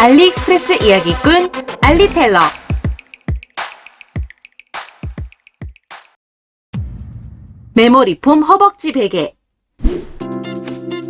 알리익스프레스 이야기꾼 알리텔러 메모리폼 허벅지 베개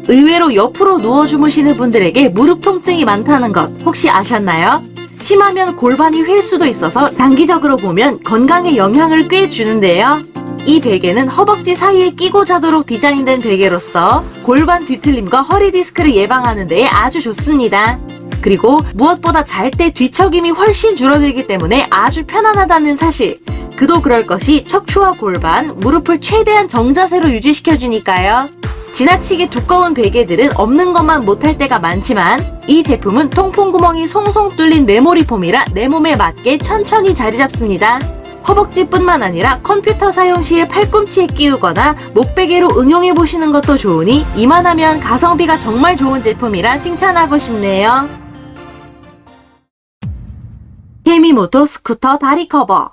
의외로 옆으로 누워 주무시는 분들에게 무릎 통증이 많다는 것 혹시 아셨나요? 심하면 골반이 휠 수도 있어서 장기적으로 보면 건강에 영향을 꽤 주는데요. 이 베개는 허벅지 사이에 끼고 자도록 디자인된 베개로서 골반 뒤틀림과 허리 디스크를 예방하는 데 아주 좋습니다. 그리고 무엇보다 잘 때 뒤척임이 훨씬 줄어들기 때문에 아주 편안하다는 사실. 그도 그럴 것이 척추와 골반, 무릎을 최대한 정자세로 유지시켜주니까요. 지나치게 두꺼운 베개들은 없는 것만 못할 때가 많지만 이 제품은 통풍 구멍이 송송 뚫린 메모리 폼이라 내 몸에 맞게 천천히 자리 잡습니다. 허벅지뿐만 아니라 컴퓨터 사용 시에 팔꿈치에 끼우거나 목베개로 응용해 보시는 것도 좋으니 이만하면 가성비가 정말 좋은 제품이라 칭찬하고 싶네요. 헤미모토 스쿠터 다리 커버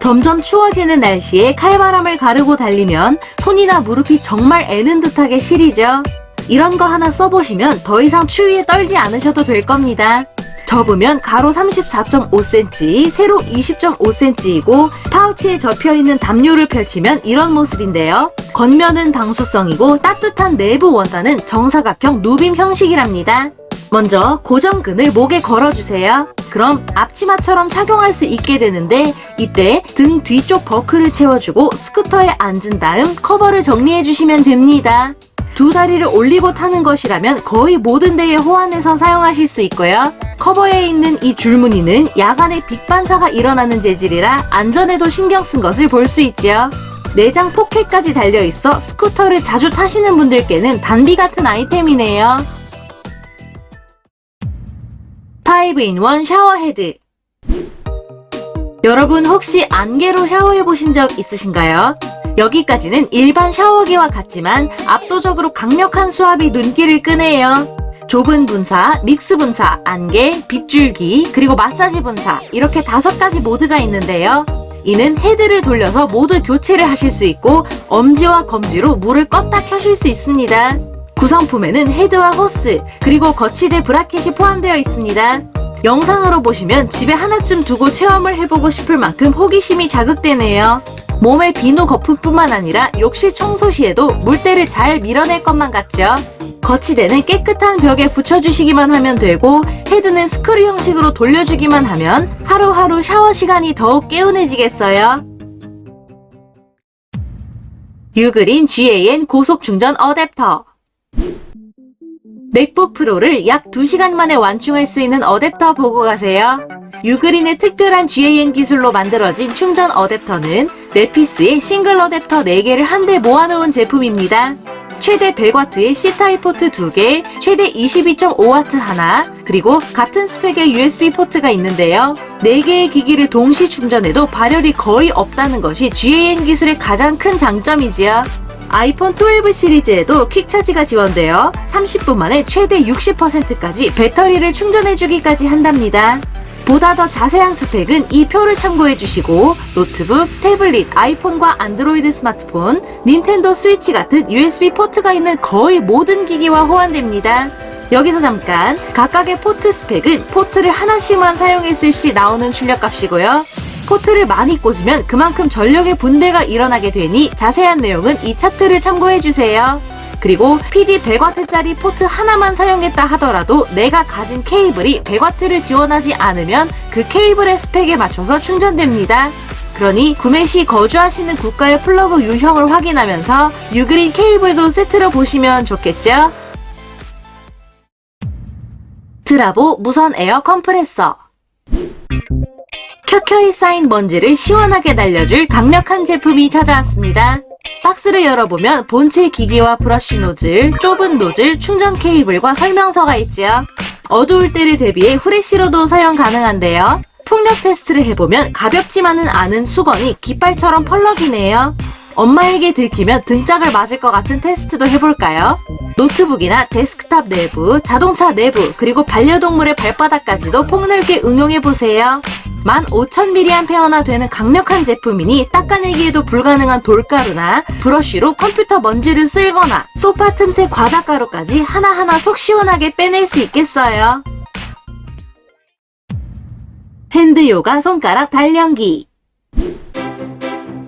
점점 추워지는 날씨에 칼바람을 가르고 달리면 손이나 무릎이 정말 애는 듯하게 시리죠. 이런 거 하나 써보시면 더 이상 추위에 떨지 않으셔도 될 겁니다. 접으면 가로 34.5cm, 세로 20.5cm이고 파우치에 접혀있는 담요를 펼치면 이런 모습인데요. 겉면은 방수성이고 따뜻한 내부 원단은 정사각형 누빔 형식이랍니다. 먼저 고정근을 목에 걸어주세요. 그럼 앞치마처럼 착용할 수 있게 되는데 이때 등 뒤쪽 버클을 채워주고 스쿠터에 앉은 다음 커버를 정리해 주시면 됩니다. 두 다리를 올리고 타는 것이라면 거의 모든 데에 호환해서 사용하실 수 있고요. 커버에 있는 이 줄무늬는 야간에 빛 반사가 일어나는 재질이라 안전에도 신경 쓴 것을 볼 수 있죠. 내장 포켓까지 달려있어 스쿠터를 자주 타시는 분들께는 단비 같은 아이템이네요. 5in1 샤워헤드 여러분 혹시 안개로 샤워해 보신 적 있으신가요? 여기까지는 일반 샤워기와 같지만 압도적으로 강력한 수압이 눈길을 끄네요. 좁은 분사, 믹스 분사, 안개, 빗줄기, 그리고 마사지 분사 이렇게 다섯 가지 모드가 있는데요. 이는 헤드를 돌려서 모두 교체를 하실 수 있고 엄지와 검지로 물을 껐다 켜실 수 있습니다. 구성품에는 헤드와 호스, 그리고 거치대 브라켓이 포함되어 있습니다. 영상으로 보시면 집에 하나쯤 두고 체험을 해보고 싶을 만큼 호기심이 자극되네요. 몸의 비누 거품뿐만 아니라 욕실 청소 시에도 물때를 잘 밀어낼 것만 같죠? 거치대는 깨끗한 벽에 붙여주시기만 하면 되고 헤드는 스크류 형식으로 돌려주기만 하면 하루하루 샤워 시간이 더욱 개운해지겠어요. 유그린 GAN 고속 충전 어댑터 맥북 프로를 약 2시간 만에 완충할 수 있는 어댑터 보고 가세요. 유그린의 특별한 GAN 기술로 만들어진 충전 어댑터는 네피스의 싱글 어댑터 4개를 한데 모아놓은 제품입니다. 최대 100W의 C타입 포트 2개, 최대 22.5W 하나, 그리고 같은 스펙의 USB 포트가 있는데요. 4개의 기기를 동시 충전해도 발열이 거의 없다는 것이 GAN 기술의 가장 큰 장점이지요. 아이폰 12 시리즈에도 퀵차지가 지원되어 30분 만에 최대 60%까지 배터리를 충전해주기까지 한답니다. 보다 더 자세한 스펙은 이 표를 참고해 주시고 노트북, 태블릿, 아이폰과 안드로이드 스마트폰, 닌텐도 스위치 같은 USB 포트가 있는 거의 모든 기기와 호환됩니다. 여기서 잠깐 각각의 포트 스펙은 포트를 하나씩만 사용했을 시 나오는 출력값이고요. 포트를 많이 꽂으면 그만큼 전력의 분배가 일어나게 되니 자세한 내용은 이 차트를 참고해 주세요. 그리고 PD 100W짜리 포트 하나만 사용했다 하더라도 내가 가진 케이블이 100W를 지원하지 않으면 그 케이블의 스펙에 맞춰서 충전됩니다. 그러니 구매 시 거주하시는 국가의 플러그 유형을 확인하면서 유그린 케이블도 세트로 보시면 좋겠죠? 드라보 무선 에어 컴프레서 켜켜이 쌓인 먼지를 시원하게 날려줄 강력한 제품이 찾아왔습니다. 박스를 열어보면 본체 기기와 브러쉬 노즐, 좁은 노즐, 충전 케이블과 설명서가 있지요. 어두울 때를 대비해 후레쉬로도 사용 가능한데요. 풍력 테스트를 해보면 가볍지만은 않은 수건이 깃발처럼 펄럭이네요. 엄마에게 들키면 등짝을 맞을 것 같은 테스트도 해볼까요? 노트북이나 데스크탑 내부, 자동차 내부, 그리고 반려동물의 발바닥까지도 폭넓게 응용해보세요. 15,000mAh나 되는 강력한 제품이니 닦아내기에도 불가능한 돌가루나 브러쉬로 컴퓨터 먼지를 쓸거나 소파 틈새 과자가루까지 하나하나 속 시원하게 빼낼 수 있겠어요. 핸드 요가 손가락 단련기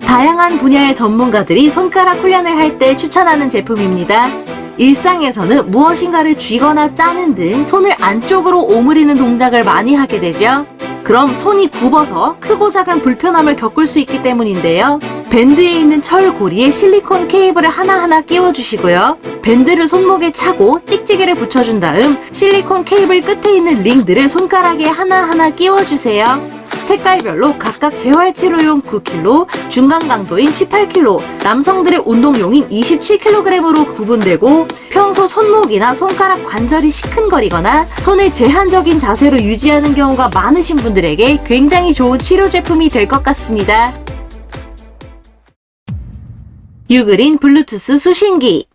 다양한 분야의 전문가들이 손가락 훈련을 할 때 추천하는 제품입니다. 일상에서는 무엇인가를 쥐거나 짜는 등 손을 안쪽으로 오므리는 동작을 많이 하게 되죠. 그럼 손이 굽어서 크고 작은 불편함을 겪을 수 있기 때문인데요. 밴드에 있는 철 고리에 실리콘 케이블을 하나하나 끼워주시고요. 밴드를 손목에 차고 찍찍이를 붙여준 다음 실리콘 케이블 끝에 있는 링들을 손가락에 하나하나 끼워주세요. 색깔별로 각각 재활치료용 9kg, 중간 강도인 18kg, 남성들의 운동용인 27kg으로 구분되고 평소 손목이나 손가락 관절이 시큰거리거나 손을 제한적인 자세로 유지하는 경우가 많으신 분들에게 굉장히 좋은 치료 제품이 될 것 같습니다. 유그린 블루투스 수신기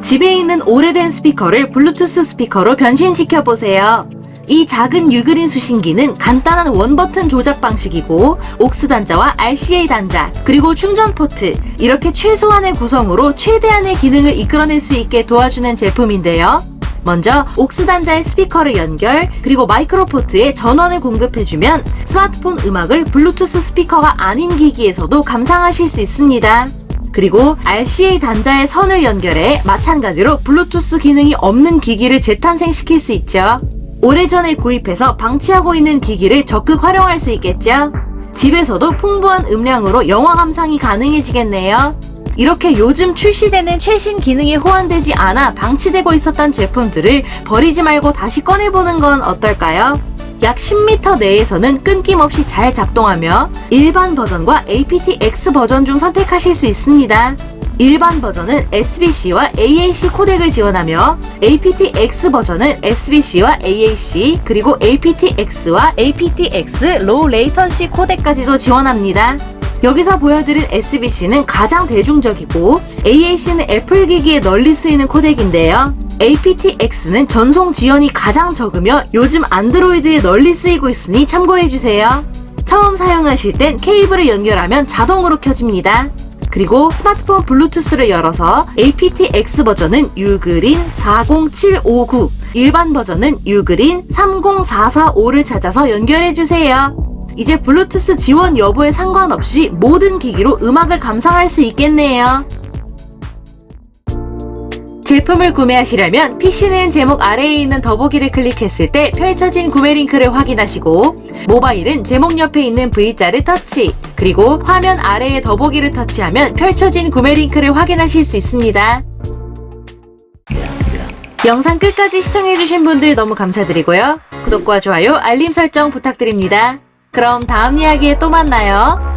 집에 있는 오래된 스피커를 블루투스 스피커로 변신시켜 보세요. 이 작은 유그린 수신기는 간단한 원버튼 조작 방식이고 옥스 단자와 RCA 단자 그리고 충전 포트 이렇게 최소한의 구성으로 최대한의 기능을 이끌어낼 수 있게 도와주는 제품인데요. 먼저 옥스 단자의 스피커를 연결 그리고 마이크로 포트에 전원을 공급해주면 스마트폰 음악을 블루투스 스피커가 아닌 기기에서도 감상하실 수 있습니다. 그리고 RCA 단자의 선을 연결해 마찬가지로 블루투스 기능이 없는 기기를 재탄생시킬 수 있죠. 오래전에 구입해서 방치하고 있는 기기를 적극 활용할 수 있겠죠? 집에서도 풍부한 음량으로 영화 감상이 가능해지겠네요. 이렇게 요즘 출시되는 최신 기능이 호환되지 않아 방치되고 있었던 제품들을 버리지 말고 다시 꺼내보는 건 어떨까요? 약 10m 내에서는 끊김없이 잘 작동하며 일반 버전과 aptX 버전 중 선택하실 수 있습니다. 일반 버전은 SBC와 AAC 코덱을 지원하며 aptX 버전은 SBC와 AAC 그리고 aptX와 aptX 로우 레이턴시 코덱까지도 지원합니다. 여기서 보여드린 SBC는 가장 대중적이고 AAC는 애플 기기에 널리 쓰이는 코덱인데요. aptX는 전송 지연이 가장 적으며 요즘 안드로이드에 널리 쓰이고 있으니 참고해주세요. 처음 사용하실 땐 케이블을 연결하면 자동으로 켜집니다. 그리고 스마트폰 블루투스를 열어서 aptX 버전은 유그린 40759, 일반 버전은 유그린 30445를 찾아서 연결해주세요. 이제 블루투스 지원 여부에 상관없이 모든 기기로 음악을 감상할 수 있겠네요. 제품을 구매하시려면 PC는 제목 아래에 있는 더보기를 클릭했을 때 펼쳐진 구매 링크를 확인하시고 모바일은 제목 옆에 있는 V자를 터치 그리고 화면 아래에 더보기를 터치하면 펼쳐진 구매 링크를 확인하실 수 있습니다. 영상 끝까지 시청해주신 분들 너무 감사드리고요. 구독과 좋아요, 알림 설정 부탁드립니다. 그럼 다음 이야기에 또 만나요.